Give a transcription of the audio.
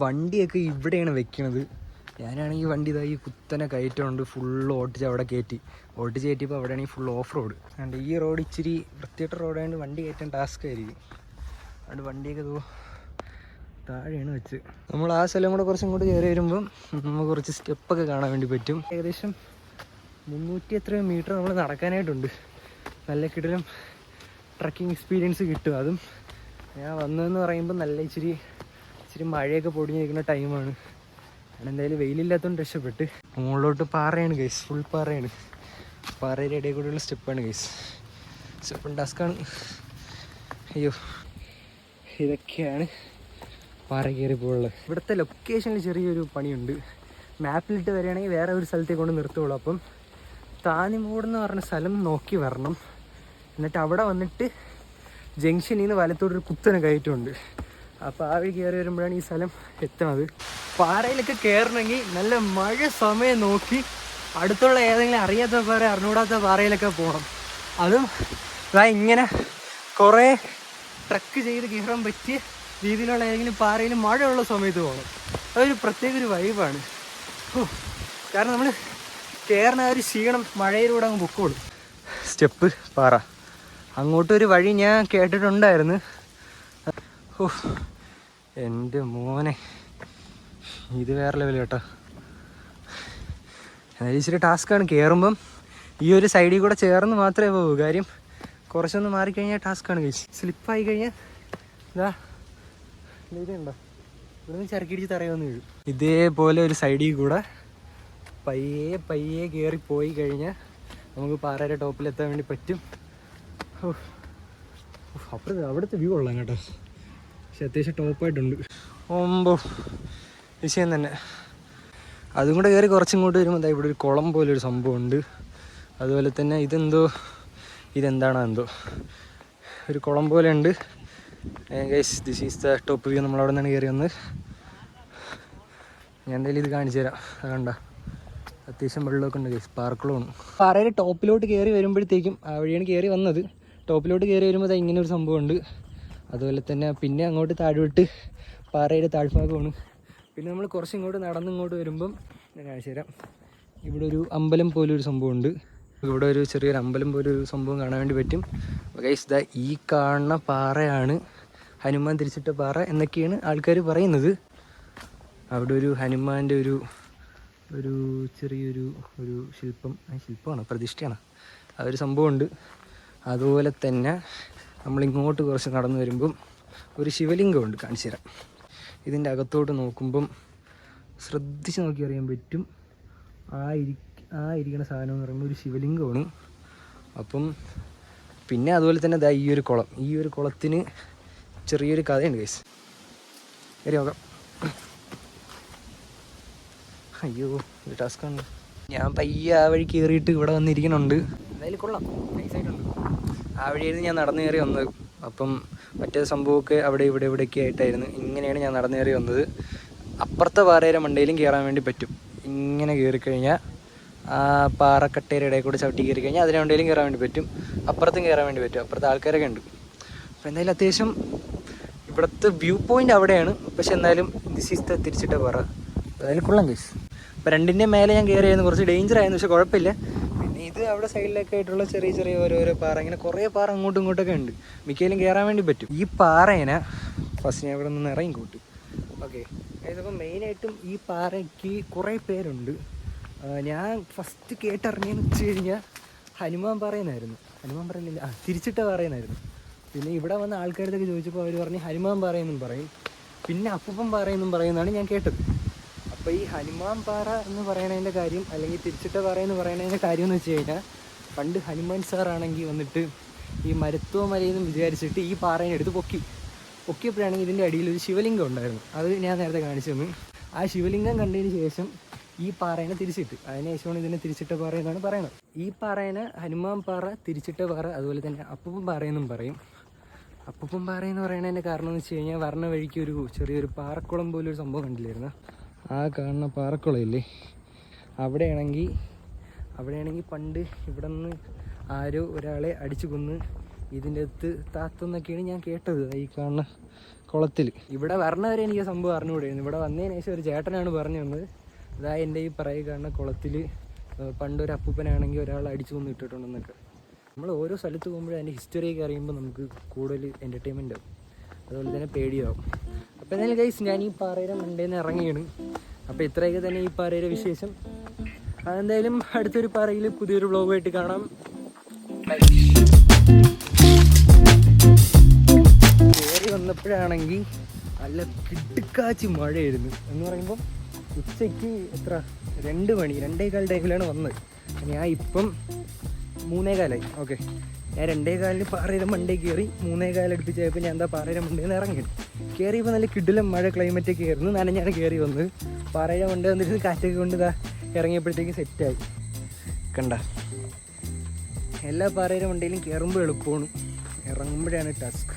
വണ്ടിയൊക്കെ ഇവിടെയാണ് വെക്കണത്. ഞാനാണെങ്കിൽ വണ്ടി ഇതാ ഈ കുത്തനെ കയറ്റമുണ്ട് ഫുൾ ഓട്ടിച്ച് അവിടെ കയറ്റി. ഓട്ടിച്ച് കയറ്റിയപ്പോൾ അവിടെയാണെങ്കിൽ ഫുൾ ഓഫ് റോഡ് അതുകൊണ്ട് ഈ റോഡ് ഇച്ചിരി വൃത്തിയിട്ട റോഡായതുകൊണ്ട് വണ്ടി കയറ്റാൻ ടാസ്ക് ആയിരിക്കും. അതുകൊണ്ട് വണ്ടിയൊക്കെ തോ താഴെയാണ് വെച്ച്. നമ്മൾ ആ സ്ഥലം കൂടെ കുറച്ചും കൂടി കയറി വരുമ്പം നമുക്ക് കുറച്ച് സ്റ്റെപ്പൊക്കെ കാണാൻ വേണ്ടി പറ്റും. ഏകദേശം മുന്നൂറ്റി എത്രയോ മീറ്റർ നമ്മൾ നടക്കാനായിട്ടുണ്ട്. നല്ല കിടലും ട്രക്കിംഗ് എക്സ്പീരിയൻസ് കിട്ടും. അതും ഞാൻ വന്നതെന്ന് പറയുമ്പോൾ നല്ല ഇച്ചിരി ഇച്ചിരി മഴയൊക്കെ പൊടിഞ്ഞിരിക്കുന്ന ടൈമാണ്. ഞാൻ എന്തായാലും വെയിലില്ലാത്തതുകൊണ്ട് രക്ഷപ്പെട്ട്. മുകളിലോട്ട് പാറയാണ് ഗൈസ് ഫുൾ പാറയാണ്. പാറയുടെ ഇടയിൽ കൂടെയുള്ള സ്റ്റെപ്പാണ് ഗൈസ് സ്റ്റെപ്പും ടാസ്ക്കാണ് അയ്യോ. ഇതൊക്കെയാണ് പാറ കയറി പോകുള്ളത് ഇവിടുത്തെ ലൊക്കേഷനിൽ ചെറിയൊരു പണിയുണ്ട്. മാപ്പിലിട്ട് വരികയാണെങ്കിൽ വേറെ ഒരു സ്ഥലത്തേക്ക് കൊണ്ട് നിർത്തുള്ളൂ. അപ്പം താനിമൂട് എന്ന് പറഞ്ഞ സ്ഥലം നോക്കി വരണം. എന്നിട്ട് അവിടെ വന്നിട്ട് ജംഗ്ഷനിൽ നിന്ന് വലത്തോട്ടൊരു കുത്തനെ കയറ്റമുണ്ട്. അപ്പോൾ ആ വഴി കയറി വരുമ്പോഴാണ് ഈ സ്ഥലം എത്തുന്നത്. പാറയിലൊക്കെ കയറണമെങ്കിൽ നല്ല മഴ സമയം നോക്കി അടുത്തുള്ള ഏതെങ്കിലും അറിയാത്ത പാറ അറിഞ്ഞൂടാത്ത പാറയിലൊക്കെ പോകണം. അതും ഇതാ ഇങ്ങനെ കുറേ ട്രക്ക് ചെയ്ത് കയറാൻ പറ്റിയ രീതിയിലുള്ള ഏതെങ്കിലും പാറയിൽ മഴയുള്ള സമയത്ത് പോകണം. അതൊരു പ്രത്യേക ഒരു വൈബാണ്. കാരണം നമ്മൾ കയറുന്ന ഒരു ക്ഷീണം മഴയിലൂടെ അങ്ങ് പൊക്കോളും. സ്റ്റെപ്പ് പാറ. അങ്ങോട്ടൊരു വഴി ഞാൻ കേട്ടിട്ടുണ്ടായിരുന്നു. ഓ എന്റെ മോനെ. ഇത് വേറെ ലെവൽ കേട്ടോ. എന്നാലും ഇച്ചിരി ടാസ്ക്കാണ് കയറുമ്പം ഈ ഒരു സൈഡിൽ കൂടെ ചേർന്ന് മാത്രമേ പോകൂ. കാര്യം കുറച്ചൊന്ന് മാറിക്കഴിഞ്ഞാൽ ടാസ്ക്കാണ് കഴിച്ച് സ്ലിപ്പായി കഴിഞ്ഞാൽ ഇതാ ഇതുണ്ടോ ഇവിടുന്ന് ചരക്കിടിച്ച് തറയൊന്ന് വീഴും. ഇതേപോലെ ഒരു സൈഡിൽ കൂടെ പയ്യെ പയ്യെ കയറി പോയി കഴിഞ്ഞാൽ നമുക്ക് പാറയുടെ ടോപ്പിലെത്താൻ വേണ്ടി പറ്റും. അപ്പുറത്ത് അവിടുത്തെ വ്യൂ കൊള്ളാം കേട്ടോ. പക്ഷെ അത്യാവശ്യം ടോപ്പായിട്ടുണ്ട്. ഓമ്പോ വിഷയം തന്നെ. അതും കൂടെ കയറി കുറച്ചും ഇങ്ങോട്ട് വരുമ്പോൾ എന്താ ഇവിടെ ഒരു കുളം പോലെ ഒരു സംഭവമുണ്ട്. അതുപോലെ തന്നെ ഇതെന്തോ ഇതെന്താണോ എന്തോ. ഒരു കുളം പോലെ ഉണ്ട് guys this is the top view നമ്മൾ അവിടെ നിന്നാണ് കയറി വന്ന്. ഞാൻ എന്തായാലും ഇത് കാണിച്ചു തരാം. അതുകൊണ്ട അത്യാവശ്യം വെള്ളമൊക്കെ ഉണ്ട് ഗൈസ് പാർക്കുകളും പാറയുടെ ടോപ്പിലോട്ട് കയറി വരുമ്പോഴത്തേക്കും ആ വഴിയാണ് കയറി വന്നത്. ടോപ്പിലോട്ട് കയറി വരുമ്പോൾ അത് ഇങ്ങനെ ഒരു സംഭവമുണ്ട്. അതുപോലെ തന്നെ പിന്നെ അങ്ങോട്ട് താഴോട്ട് പാറയുടെ താഴ്ഭാഗമാണ് പിന്നെ നമ്മൾ കുറച്ച് ഇങ്ങോട്ട് നടന്ന് ഇങ്ങോട്ട് വരുമ്പം ഞാൻ കാണിച്ചു തരാം. ഇവിടെ ഒരു അമ്പലം പോലെ ഒരു സംഭവമുണ്ട് ഇവിടെ ഒരു ചെറിയൊരു അമ്പലം പോലെ ഒരു സംഭവം കാണാൻ വേണ്ടി പറ്റും. ഗൈസ് ഈ കാണുന്ന പാറയാണ് ഹനുമാൻ തിരിച്ചിട്ട പാറ എന്നൊക്കെയാണ് ആൾക്കാർ പറയുന്നത്. അവിടെ ഒരു ഹനുമാന്റെ ഒരു ഒരു ചെറിയൊരു ഒരു ശില്പം ശില്പമാണ്? പ്രതിഷ്ഠയാണ്. ആ ഒരു സംഭവമുണ്ട് അതുപോലെ തന്നെ നമ്മളിങ്ങോട്ട് കുറച്ച് നടന്നു വരുമ്പം ഒരു ശിവലിംഗമുണ്ട് കാണിച്ചു തരാം. ഇതിന്റെ അകത്തോട്ട് നോക്കുമ്പം ശ്രദ്ധിച്ച് നോക്കി അറിയാൻ പറ്റും. ആ ഇരി ആ ഇരിക്കുന്ന സാധനം എന്ന് പറയുമ്പോൾ ഒരു ശിവലിംഗമാണ്. അപ്പം പിന്നെ അതുപോലെ തന്നെ ദാ ഈ ഒരു കുളം. ഈ ഒരു കുളത്തിന് ചെറിയൊരു കഥയുണ്ട് ഗൈസ് കയറി നോക്കാം അയ്യോ ടാസ്ക്കാണ് ഞാൻ പയ്യ ആ വഴി കയറിയിട്ട് ഇവിടെ വന്നിരിക്കണുണ്ട്. എന്തായാലും കൊള്ളാം. നൈസായിട്ടുണ്ട് ആ വഴിയായിരുന്നു ഞാൻ നടന്നു കയറി വന്നത്. അപ്പം മറ്റേ സംഭവമൊക്കെ അവിടെ ഇവിടെ ഇവിടെയൊക്കെ ആയിട്ടായിരുന്നു. ഇങ്ങനെയാണ് ഞാൻ നടന്നു കയറി വന്നത്. അപ്പുറത്തെ പാറയുടെ മണ്ടയിലും കയറാൻ വേണ്ടി പറ്റും. ഇങ്ങനെ കയറിക്കഴിഞ്ഞാൽ ആ പാറക്കട്ടയുടെ ഇടയിൽ കൂടെ ചവിട്ടി കയറി കഴിഞ്ഞാൽ അതിന് മണ്ടയിലും കയറാൻ വേണ്ടി പറ്റും. അപ്പുറത്തും കയറാൻ വേണ്ടി പറ്റും. അപ്പുറത്തെ ആൾക്കാരൊക്കെ ഉണ്ട്. അപ്പോൾ എന്തായാലും അത്യാവശ്യം ഇവിടുത്തെ വ്യൂ പോയിന്റ് അവിടെയാണ്. പക്ഷെ എന്നാലും ദിസ് ഈസ് ദ തിരിച്ചിട്ട പാറ. എന്തായാലും കൊള്ളാം കേസ് അപ്പോൾ രണ്ടിന്റെ മേലെ ഞാൻ കയറിയായിരുന്നു. കുറച്ച് ഡേഞ്ചർ ആയിരുന്നു. പക്ഷെ കുഴപ്പമില്ല. ഇത് അവിടെ സൈഡിലൊക്കെ ആയിട്ടുള്ള ചെറിയ ചെറിയ ഓരോരോ പാറ. ഇങ്ങനെ കുറേ പാറ അങ്ങോട്ടും ഇങ്ങോട്ടൊക്കെ ഉണ്ട്. മിക്കയിലും കയറാൻ വേണ്ടി പറ്റും. ഈ പാറേനെ ഫസ്റ്റ് ഞാൻ ഇവിടെ നിന്ന് ഇറങ്ങി കൂട്ടി ഓക്കെ ഇതിപ്പോൾ മെയിനായിട്ടും ഈ പാറയ്ക്ക് കുറേ പേരുണ്ട്. ഞാൻ ഫസ്റ്റ് കേട്ടറിഞ്ഞതെന്ന് വെച്ച് കഴിഞ്ഞാൽ ഹനുമാൻ പറയുന്നായിരുന്നു. ഹനുമാൻ പറയുന്നില്ല. ആ തിരിച്ചിട്ട പറയുന്നായിരുന്നു. പിന്നെ ഇവിടെ വന്ന ആൾക്കാരുടെ ചോദിച്ചപ്പോൾ അവർ പറഞ്ഞ് ഹനുമാൻ പറയുമെന്നും പറയും. പിന്നെ അപ്പൂപ്പൻ പറയുമെന്നും പറയുന്നതാണ് ഞാൻ കേട്ടത്. അപ്പോൾ ഈ ഹനുമാൻ പാറ എന്ന് പറയണതിന്റെ കാര്യം അല്ലെങ്കിൽ തിരിച്ചിട്ട പാറ എന്ന് പറയണതിന്റെ കാര്യം എന്ന് വെച്ച് കഴിഞ്ഞാൽ പണ്ട് ഹനുമാൻ സാറാണെങ്കിൽ വന്നിട്ട് ഈ മരുത്വ നിന്ന് വിചാരിച്ചിട്ട് ഈ പാറേനെ എടുത്ത് പൊക്കി. പൊക്കിയപ്പോഴാണെങ്കിൽ ഇതിന്റെ അടിയിൽ ഒരു ശിവലിംഗം ഉണ്ടായിരുന്നു. അത് ഞാൻ നേരത്തെ കാണിച്ചു തന്നു. ആ ശിവലിംഗം കണ്ടതിന് ശേഷം ഈ പാറേനെ തിരിച്ചിട്ട്. അതിനുശേഷമാണ് ഇതിനെ തിരിച്ചിട്ട പാറ എന്നാണ് പറയുന്നത്. ഈ പാറേനെ ഹനുമാൻ പാറ തിരിച്ചിട്ട പാറ അതുപോലെ തന്നെ അപ്പൂപ്പൻ പാറയെന്നും പറയും. അപ്പൂപ്പൻ പാറയെന്ന് എന്ന് പറയുന്നതിന്റെ കാരണം എന്ന് വെച്ച് കഴിഞ്ഞാൽ വരണ വഴിക്ക് ഒരു ചെറിയൊരു പാറക്കുളം പോലൊരു സംഭവം കണ്ടില്ലായിരുന്നു? ആ കാണുന്ന പാറക്കുളം ഇല്ലേ അവിടെയാണെങ്കിൽ അവിടെയാണെങ്കിൽ പണ്ട് ഇവിടെ നിന്ന് ആരോ ഒരാളെ അടിച്ചു കൊന്ന് ഇതിന്റെ അടുത്ത് താത്തെന്നൊക്കെയാണ് ഞാൻ കേട്ടത് ഈ കാണുന്ന കുളത്തിൽ ഇവിടെ വരണവരെ എനിക്ക് സംഭവം അറിഞ്ഞുകൂടായിരുന്നു ഇവിടെ വന്നതിന് ശേഷം ഒരു ചേട്ടനാണ് പറഞ്ഞു തന്നത്. അതായത് എന്റെ ഈ പറയുക കാണുന്ന കുളത്തിൽ പണ്ടൊരു അപ്പൂപ്പനാണെങ്കിൽ ഒരാൾ അടിച്ചു കൊന്ന് ഇട്ടിട്ടുണ്ടെന്നൊക്കെ. നമ്മൾ ഓരോ സ്ഥലത്ത് പോകുമ്പോഴും അതിന്റെ ഹിസ്റ്ററിയൊക്കെ അറിയുമ്പോൾ നമുക്ക് കൂടുതൽ എന്റർടൈൻമെന്റ് ആവും. അതുപോലെ തന്നെ പേടിയാവും. അപ്പോൾ എന്തായാലും ഗൈസ് ഞാൻ ഈ പാറയുടെ മണ്ടേന്ന് ഇറങ്ങിയാണ് അപ്പോൾ ഇത്രയൊക്കെ തന്നെ ഈ പാറയുടെ വിശേഷം. അതെന്തായാലും അടുത്തൊരു പാറയിൽ പുതിയൊരു വ്ളോഗായിട്ട് കാണാം. കയറി വന്നപ്പോഴാണെങ്കിൽ നല്ല കിടുക്കാച്ചി മഴയായിരുന്നു. എന്ന് പറയുമ്പോൾ ഉച്ചയ്ക്ക് എത്ര? രണ്ട് മണി രണ്ടേ കാൽ ടൈമിലാണ് വന്നത് ഞാൻ ഇപ്പം മൂന്നേ കാലായി ഓക്കെ ഞാൻ രണ്ടേ കാലിന് പാറയുടെ മണ്ടേ കയറി മൂന്നേ കാലം അടുപ്പിച്ചായപ്പോൾ ഞാൻ എന്താ പാറയുടെ മണ്ടയിൽ നിന്ന് ഇറങ്ങി. കയറിയപ്പോൾ നല്ല കിടിലം മഴ ക്ലൈമറ്റൊക്കെ ആയിരുന്നു. നനഞ്ഞാണ് കയറി വന്നത്. പാറയുടെ മണ്ട വന്നിട്ട് കാറ്റൊക്കെ കൊണ്ട് ഇതാ ഇറങ്ങിയപ്പോഴത്തേക്ക് സെറ്റായി കണ്ട? എല്ലാ പാറയുടെ മണ്ടയിലും കയറുമ്പോൾ എളുപ്പമാണ്. ഇറങ്ങുമ്പോഴാണ് ടാസ്ക്